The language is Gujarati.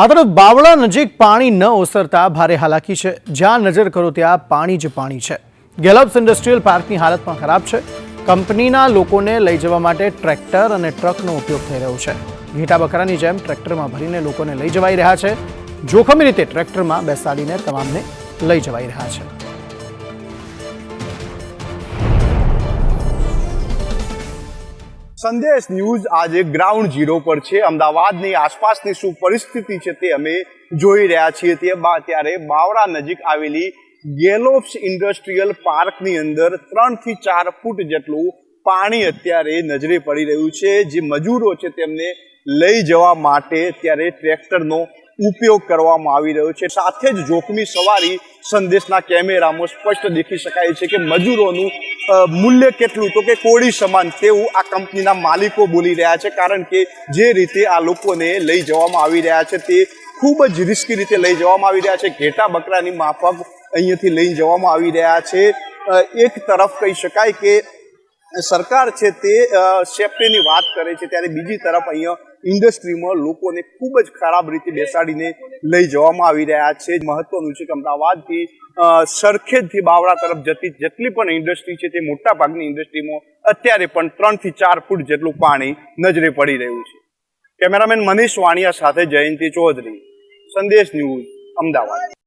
આ તરફ બાવળા નજીક પાણી ન ઓસરતા ભારે હાલાકી છે. જ્યાં નજર કરો ત્યાં પાણી જ પાણી છે. ગેલપ્સ ઇન્ડસ્ટ્રીયલ પાર્કની હાલત પણ ખરાબ છે. કંપનીના લોકોને લઈ જવા માટે ટ્રેક્ટર અને ટ્રકનો ઉપયોગ થઈ રહ્યો છે. ઘેટા બકરાની જેમ ટ્રેક્ટરમાં ભરીને લોકોને લઈ જવાઈ રહ્યા છે. જોખમી રીતે ટ્રેક્ટરમાં બેસાડીને તમામને લઈ જવાઈ રહ્યા છે. સંદેશ ન્યૂઝ આજે ગ્રાઉન્ડ ઝીરો પર છે. અમદાવાદની આસપાસની શું પરિસ્થિતિ છે તે અમે જોઈ રહ્યા છીએ. તે ત્યારે બાવળા નજીક આવેલી ગેલોપ્સ ઇન્ડસ્ટ્રીયલ પાર્કની અંદર ત્રણથી ચાર ફૂટ જેટલું પાણી અત્યારે નજરે પડી રહ્યું છે. જે મજૂરો છે તેમને લઈ જવા માટે અત્યારે ટ્રેક્ટરનો ઉપયોગ કરવામાં આવી રહ્યો છે. સાથે જ જોખમી સવારી સંદેશના કેમેરામાં સ્પષ્ટ દેખી શકાય છે કે મજૂરોનું મૂલ્ય કેટલું? તો કે કોળી સમાન તેવું આ કંપનીના માલિકો બોલી રહ્યા છે. કારણ કે જે રીતે આ લોકોને લઈ જવામાં આવી રહ્યા છે તે ખૂબ જ રિસ્કી રીતે લઈ જવામાં આવી રહ્યા છે. ઘેટા બકરાની માફક અહીંયાથી લઈ જવામાં આવી રહ્યા છે. એક તરફ કહી શકાય કે સરકાર છે તે સેફ્ટીની વાત કરે છે ત્યારે બીજી તરફ અહીંયા ઇન્ડસ્ટ્રીમાં લોકોને ખૂબ જ ખરાબ રીતે બેસાડીને લઈ જવામાં આવી રહ્યા છે. મહત્વનું છે કે અમદાવાદથી સરખેજથી બાવળા તરફ જતી જેટલી પણ ઇન્ડસ્ટ્રી છે તે મોટા ભાગની ઇન્ડસ્ટ્રીમાં અત્યારે પણ ત્રણથી ચાર ફૂટ જેટલું પાણી નજરે પડી રહ્યું છે. કેમેરામેન મનીષ વાણિયા સાથે જયંતિ ચૌધરી, સંદેશ ન્યૂઝ, અમદાવાદ.